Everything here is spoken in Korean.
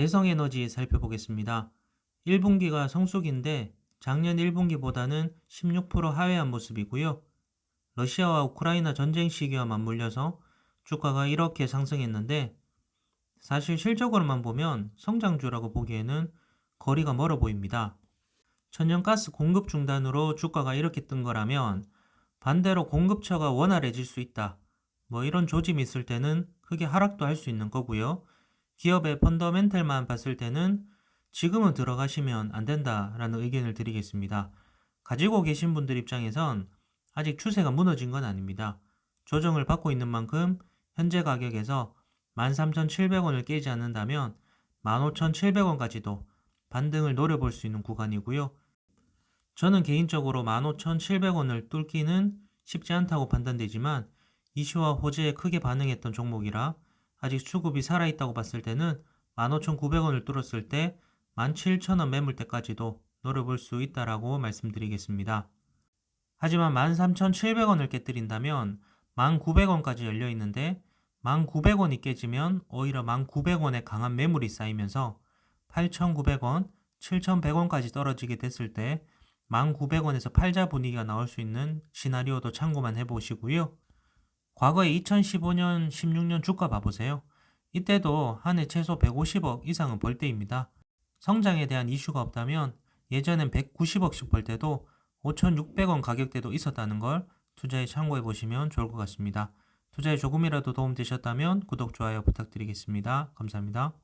대성에너지 살펴보겠습니다. 1분기가 성수기인데 작년 1분기보다는 16% 하회한 모습이고요. 러시아와 우크라이나 전쟁 시기와 맞물려서 주가가 이렇게 상승했는데 사실 실적으로만 보면 성장주라고 보기에는 거리가 멀어 보입니다. 천연가스 공급 중단으로 주가가 이렇게 뜬 거라면 반대로 공급처가 원활해질 수 있다. 뭐 이런 조짐이 있을 때는 크게 하락도 할 수 있는 거고요. 기업의 펀더멘탈만 봤을 때는 지금은 들어가시면 안 된다라는 의견을 드리겠습니다. 가지고 계신 분들 입장에선 아직 추세가 무너진 건 아닙니다. 조정을 받고 있는 만큼 현재 가격에서 13,700원을 깨지 않는다면 15,700원까지도 반등을 노려볼 수 있는 구간이고요. 저는 개인적으로 15,700원을 뚫기는 쉽지 않다고 판단되지만 이슈와 호재에 크게 반응했던 종목이라 아직 수급이 살아있다고 봤을 때는 15,900원을 뚫었을 때 17,000원 매물대까지도 노려볼 수 있다라고 말씀드리겠습니다. 하지만 13,700원을 깨뜨린다면 1,900원까지 열려 있는데 1,900원이 깨지면 오히려 1,900원의 강한 매물이 쌓이면서 8,900원, 7,100원까지 떨어지게 됐을 때 1,900원에서 팔자 분위기가 나올 수 있는 시나리오도 참고만 해보시고요. 과거에 2015년, 16년 주가 봐보세요. 이때도 한 해 최소 150억 이상은 벌 때입니다. 성장에 대한 이슈가 없다면 예전엔 190억씩 벌 때도 5,600원 가격대도 있었다는 걸 투자에 참고해 보시면 좋을 것 같습니다. 투자에 조금이라도 도움 되셨다면 구독, 좋아요 부탁드리겠습니다. 감사합니다.